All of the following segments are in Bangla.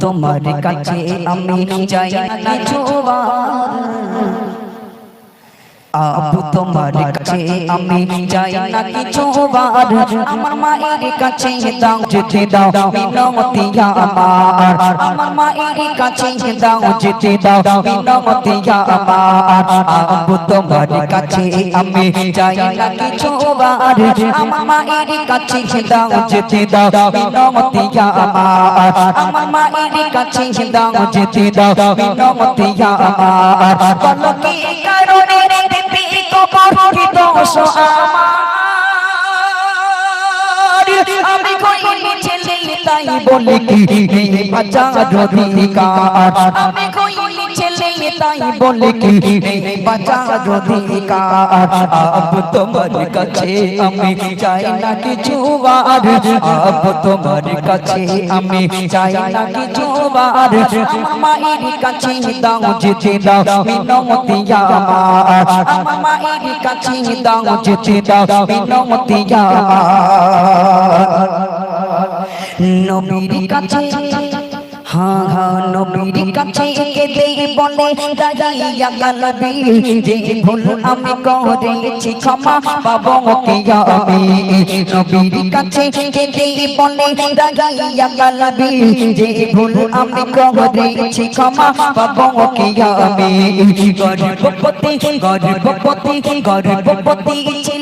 তোমার কাছে আমি চাই না কিছু আর। আবু তোমার কাছে আমি যাই না কিছু বার আমার মায়ের কাছে দাও যেতে দাও মিনতি আমার। আমার মায়ের কাছে দাও যেতে দাও মিনতি আমার। আবু তোমার কাছে আমি যাই না কিছু বার আমার মায়ের কাছে দাও যেতে দাও মিনতি আমার। আমার। মায়ের কাছে দাও যেতে দাও মিনতি আমার। বলো কি দোষ আমার আমি কইলি ছেলে তাই বলি কি? বাঁচা অধিকার আমি তাই বলে কি? বাঁচা অধিকার আব তোমার কাছে আমি চাই না কিছু আর। আব তোমার কাছে আমি চাই না কিছু আর। মায়ের কাছে দাও যেতে দাও আমার। আমার মায়ের কাছে দাও যেতে দাও মিনতি আমার। নবীর কাছে হ্যাঁ হ্যাঁ নবীর কাছে কেঁদে বলে দাঁড়াইয়া গালবি যে ভুল আমি করেছি ক্ষমা পাবো কি আমি নবীর কাছে কেঁদে বলে দাঁড়াইয়া গালবি যে ভুল আমি করেছি ক্ষমা পাবো কি আমি গর্ভবতী গর্ভবতী ছিল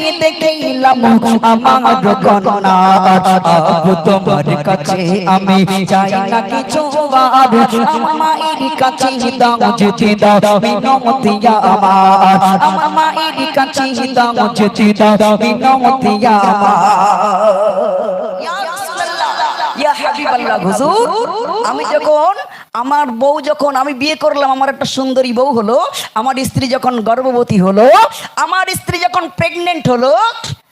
দেখিলাম আমার কন্যার আবু তোমার কাছে আমি চাই না কিছু মায়ের কাছে দাও যেতে দাও আমার। মায়ের কাছে দাও যেতে দাও মিনতি আমার। আমি যখন আমার বউ যখন আমি বিয়ে করলাম, আমার একটা সুন্দরী বউ হলো, আমার স্ত্রী যখন গর্ভবতী হলো, আমার স্ত্রী যখন প্রেগনেন্ট হলো,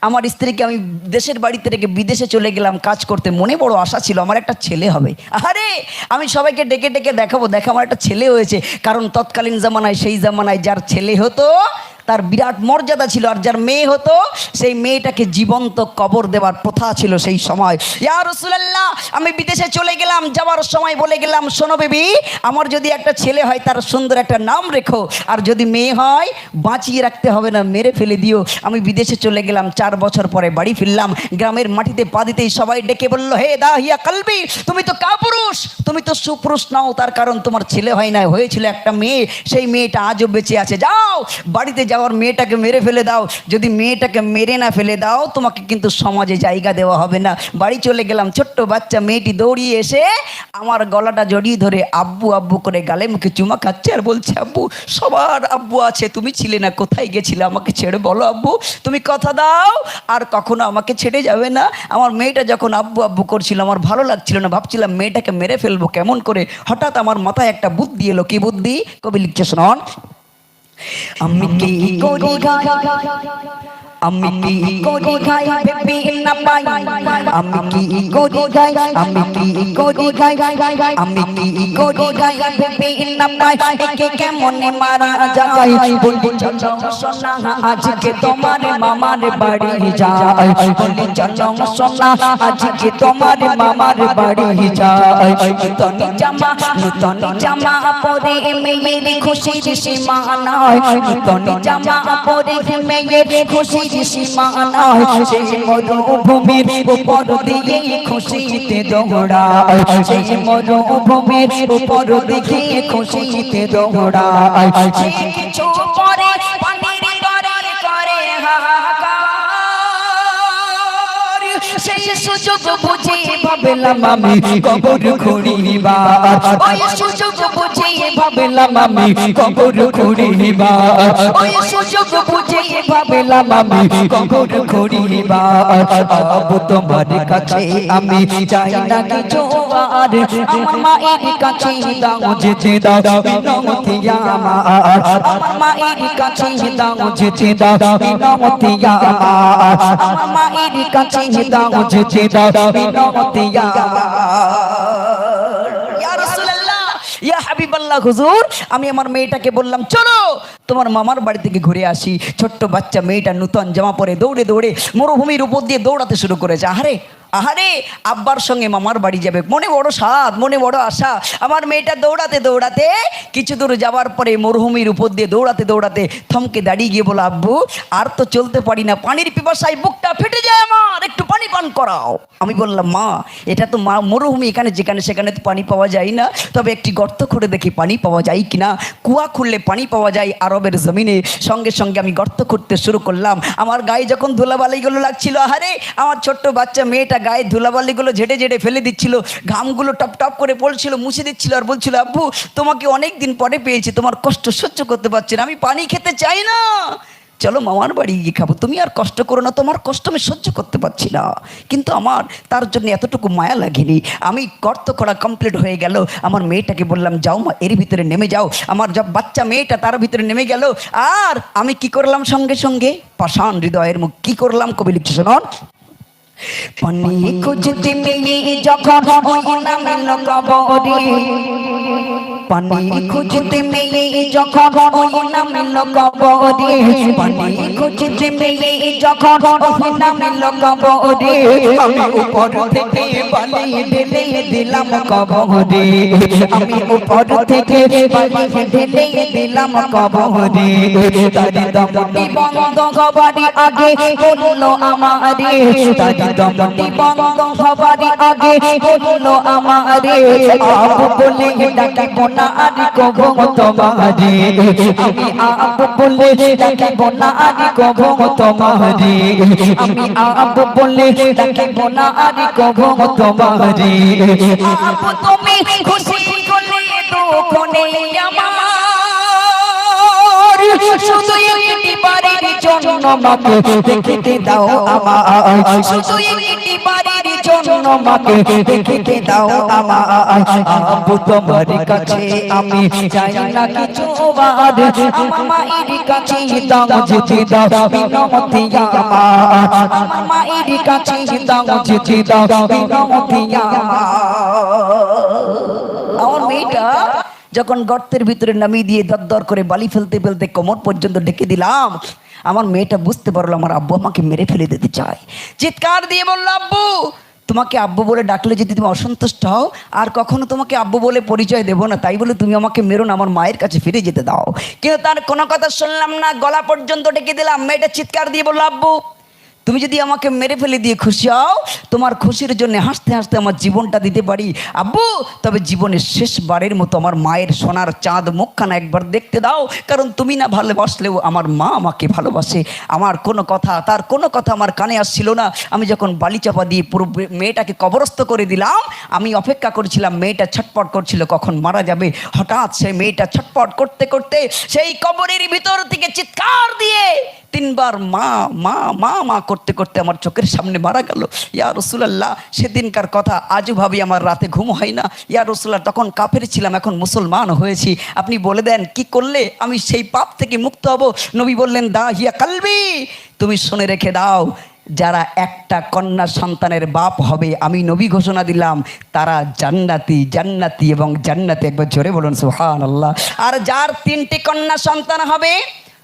আমার স্ত্রীকে আমি দেশের বাড়িতে রেখে বিদেশে চলে গেলাম, কাজ করতে মনে বড় আশা ছিল, আমার একটা ছেলে হবে। আরে আমি সবাইকে ডেকে ডেকে দেখাবো, দেখো আমার একটা ছেলে হয়েছে, কারণ তৎকালীন জামানায়, সেই জামানায় যার ছেলে হতো তার বিরাট মর্যাদা ছিল আর যার মেয়ে হতো, সেই মেয়েটাকে জীবন্ত কবর দেওয়ার প্রথা ছিল সেই সময়। ইয়া রাসূলুল্লাহ, আমি বিদেশে চলে গেলাম, যাওয়ার সময় বলে গেলাম, শোনো বেবি, আমার যদি একটা ছেলে হয়, তার সুন্দর একটা নাম রেখো, আর যদি মেয়ে হয়, বাঁচিয়ে রাখতে হবে না, মেরে ফেলে দিও। আমি বিদেশে চলে গেলাম, চার বছর পরে বাড়ি ফিরলাম, গ্রামের মাটিতে পা দিতেই সবাই ডেকে বলল, হে দা হিয়া কালবি, তুমি তো কাপুরুষ, তুমি তো সুপুরুষ নাও, তার কারণ তোমার ছেলে হয় না হয়েছিল একটা মেয়ে, সেই মেয়েটা আজও বেঁচে আছে, যাও, বাড়িতে যাওয়ার মেয়েটাকে মেরে ফেলে দাও। যদি মেয়েটাকে মেরে না ফেলে দাও, তোমাকে কিন্তু সমাজে জায়গা দেওয়া হবে না। বাড়ি চলে গেলাম, ছোট্ট বাচ্চা মেয়েটি দৌড়িয়ে এসে আমার গলাটা জড়িয়ে ধরে আব্বু আব্বু করে গালে মুখে চুমা খাচ্ছে আর বলছে, আব্বু, সবার আব্বু আছে, তুমি ছিলে না, কোথায় গেছিলে? আমাকে ছেড়ে বলো আব্বু। তুমি কথা দাও, আর কখনো আমাকে ছেড়ে যাবে না। আমার মেয়েটা যখন আব্বু আব্বু করছিল, আমার ভালো লাগছিল না, ভাবছিলাম মেয়েটাকে মেরে ফেলব কেমন করে। হঠাৎ আমার মাথায় একটা বুদ্ধি এলো। কি বুদ্ধি? কবি লিখছে, শোনন। আমি কি করি? আমি কি করি গাই ভেবে না পাই আমি কি করি গাই আমি কি করি গাই আমি কি করি গাই ভেবে না পাই একে কেমন মারা যায় বলি চলো সোনা আজকে তোমার মামার বাড়ি যায় বলি চলো সোনা আজকে তোমার মামার বাড়ি যায় নূতন জামা নূতন জামা পরে মেয়ের খুশির সীমা নাই নূতন জামা পরে মেয়ের খুশির সীমা নাই সেই মরুভূমির উপর দিয়ে খুশিতে দৌড়ায় সেই মরুভূমির উপর দিয়ে সুযোগ বুঝে ভাবলাম আমি কবর খুঁড়িবার। ওই সুযোগ ভাবলাম আমি কবর খুঁড়িবা? ওই সুযোগ বুঝে ভাবলাম আমি কবর খুঁড়িবা? আব তোমার কাছে আমি চাই না কিছু আর। আমার মায়ের কাছে দাও যেতে দাও বিনতি আমার। আমার মায়ের কাছে দাও যেতে দাও বিনতি আমার। আমার মায়ের কাছে দাও যেতে দাও বিনতি আমার। হাবিবাল্লাহ হুজুর, আমি আমার মেয়েটাকে বললাম, চলো, তোমার মামার বাড়ি থেকে ঘুরে আসি। ছোট্ট বাচ্চা মেয়েটা নূতন জামা পরে দৌড়ে দৌড়ে মরুভূমির উপর দিয়ে দৌড়াতে শুরু করেছে। আহারে আহারে, আব্বার সঙ্গে মামার বাড়ি যাবে। মনে বড় স্বাদ, মনে বড় আশা। আমার মেয়েটা দৌড়াতে দৌড়াতে কিছু দূর যাওয়ার পরে মরুভূমির উপর দিয়ে দৌড়াতে দৌড়াতে থমকে দাঁড়িয়ে গিয়ে বলো, আব্বু, আর তো চলতে পারি না। পানির পিপাসায় বুকটা ফেটে যায় আমার। একটু পানি পান করাও। আমি বললাম, মা, এটা তো মা মরুভূমি, এখানে যেখানে সেখানে তো পানি পাওয়া যায় না। তবে একটি গর্ত খুঁড়ে দেখি পানি পাওয়া যায় কিনা। কুয়া খুললে পানি পাওয়া যায় আরবের জমিনে। সঙ্গে সঙ্গে আমি গর্ত খুঁড়তে শুরু করলাম। আমার গায়ে যখন ধুলাবালিগুলো লাগছিল, আহারে, আমার ছোট্ট বাচ্চা মেয়েটা গায়ে ধুলাবালিগুলো ঝেড়ে ঝেড়ে ফেলে দিচ্ছিল, ঘামগুলো টপ টপ করে পড়ছিল, মুছে দিচ্ছিল আর বলছিল, আব্বু, তোমাকে অনেক দিন পরে পেয়েছি, তোমার কষ্ট সহ্য করতে পারছি না, আমি পানি খেতে চাই না। চলো মামার বাড়ি গিয়ে খাব, তুমি আর কষ্ট করো না, তোমার কষ্ট আমি সহ্য করতে পারছি না। কিন্তু আমার তার জন্য এতটুকু মায়া লাগেনি, আমি গর্ত করা কমপ্লিট হয়ে গেল, আমার মেয়েটাকে বললাম, যাও মা, এর ভিতরে নেমে যাও, আমার যা বাচ্চা মেয়েটা তার ভিতরে নেমে গেল, আর আমি কি করলাম সঙ্গে সঙ্গে? পাষাণ হৃদয়ের মুখ, কি করলাম কবি লিখছে, শোনন। পানি খুঁজতে মেয়ে যখন নামে কবরে। পানি খুঁজতে মেয়ে যখন ওই নামে কবরে পানি খুঁজতে মেয়ে যখন ওই নামে কবরে আমি উপর থেকে বালি ঢেলে দিলাম কবরে আমি উপর থেকে বালি ঢেলে দিলাম কবরে তারি দমটি বন্ধ হবারই আগে বলল আমারে। তারি দমটি বন্ধ হবারই আগে বলল আমারে। আপ বলে ডাকিব না আর কব তোমারে আমি আপ বলে ডাকিব না আর কব তোমারে আমি আপ বলে ডাকিব না আর কব তোমারে আপ তুমি খুশি হলে দুঃখনে আমার। শুধু একটি বাড়ির জন্য মাকে দেখিতে দাও আমার শুধু একটি বাড়ির জন্য মাকে দাও তোমার কাছে আমি চাই না কিছু বাদ মায়ের কাছে দাও দাও আমার মায়ের কাছে দাও দাও আমার মেয়েটা যখন গর্তের ভিতরে নামিয়ে দিয়ে দর করে বালি ফেলতে ফেলতে কোমর পর্যন্ত ডেকে দিলাম, আমার মেয়েটা বুঝতে পারল আমার আব্বু আমাকে মেরে ফেলে দিতে চায়। চিৎকার দিয়ে বলল, আব্বু তোমাকে আব্বু বলে ডাকলে যদি তুমি অসন্তুষ্ট হও, আর কখনো তোমাকে আব্বু বলে পরিচয় দেবো না, তাই বলে তুমি আমাকে মেরুন আমার মায়ের কাছে ফিরে যেতে দাও। কিন্তু তার কোনো কথা শুনলাম না, গলা পর্যন্ত ডেকে দিলাম, মেয়েটা চিৎকার দিয়ে বলল, আব্বু তুমি যদি আমাকে মেরে ফেলে দিয়ে খুশি হও, তোমার খুশির জন্য হাসতে হাসতে আমার জীবনটা দিতে পারি। আব্বু, তবে জীবনের শেষবারের মতো আমার মায়ের সোনার চাঁদ মুখখানা একবার দেখতে দাও, কারণ তুমি না ভালোবাসলেও আমার মা আমাকে ভালোবাসে। আমার কোনো কথা, তার কোনো কথা আমার কানে আসছিল না। আমি যখন বালি চাপা দিয়ে পুরো মেয়েটাকে কবরস্থ করে দিলাম, আমি অপেক্ষা করছিলাম, মেয়েটা ছটপট করছিল, কখন মারা যাবে। হঠাৎ সেই মেয়েটা ছটপট করতে করতে সেই কবরের ভিতর থেকে চিৎকার দিয়ে তিনবার মা মা মা মা করতে করতে আমার চোখের সামনে মারা গেল। ইয়া রসুলাল্লাহ, সেদিনকার কথা আজও ভাবি আমার রাতে ঘুম হয় না। ইয়া রসুল্লাহ তখন কাফের ছিলাম, এখন মুসলমান হয়েছি। আপনি বলে দেন, কি করলে আমি সেই পাপ থেকে মুক্ত হব? নবী বললেন, দা হিয়া কালবি। তুমি শুনে রেখে দাও, যারা একটা কন্যা সন্তানের বাপ হবে, আমি নবী ঘোষণা দিলাম, তারা জান্নাতি জান্নাতি এবং জান্নাতি একবার জোরে বলুন সুহান আল্লাহ আর যার তিনটি কন্যা সন্তান হবে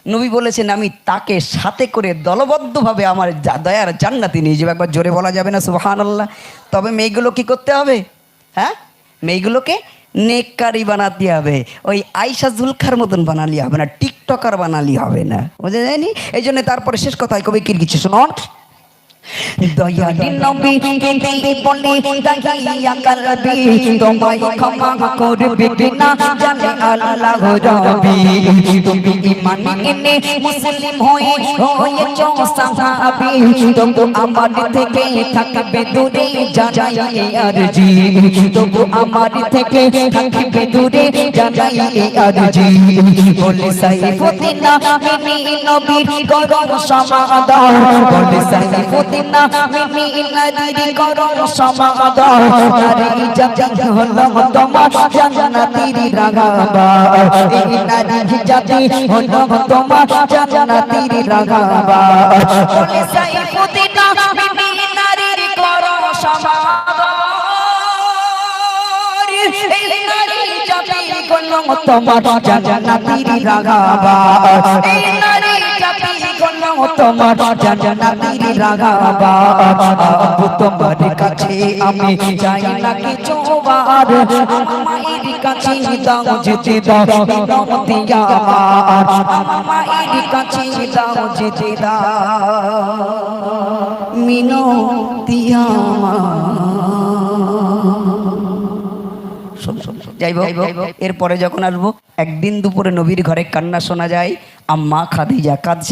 নবী বলেছেন, আমি তাকে সাথে করে দলবদ্ধভাবে আমার দয়ার জান্নাতি নিয়ে যাব। একবার জোরে বলা যাবে না সুহান আল্লাহ তবে মেয়েগুলো কি করতে হবে? হ্যাঁ? মেয়েগুলোকে নেককারি বানাতে হবে। ওই আইসা জুলখার মতন বানালি হবে না, টিকটকার বানালি হবে না। বুঝে যায়নি? এই জন্য তারপরে শেষ কথায় কবি কি কিছু শুনুন? দয়ালি নবী কেঁদে বলে দাহিয়া কালবি তোমায় ক্ষমা করবে কিনা জানে আল্লাহ রবি তুমি ইমান এনে মুসলিম হয়ে হয়েছ সাহাবি তবু আমার থেকে থাকবে দূরে জানাই আরজি তবু আমার থেকে থাকবে দূরে জানাই আরজি বলে সাইফুদ্দিন নবীর গরম সমাদর বলে সাইফুদ্দিন মিনি নবীর গরম সমাদর নারী জাতি হলো তোমার জান্নাতের রাগাবা। এই নারী জাতি হলো তোমার জান্নাতের রাগাবা। বলে সাইফুদ্দিন মিনি নারীর গরম সমাদর এই নারী জাতি হলো তোমার জান্নাতের রাগাবা। এই নারী তোমার রাগাবা তোমার কাছে আমি না কিছু বার কাছে দাও যেতে দাও মায়ের কাছে দাও যেতে দাও এরপরে যখন আসব, একদিন দুপুরে নবীর ঘরে কান্না শোনা যায়, আম্মা খাদিজা কাঁদছে।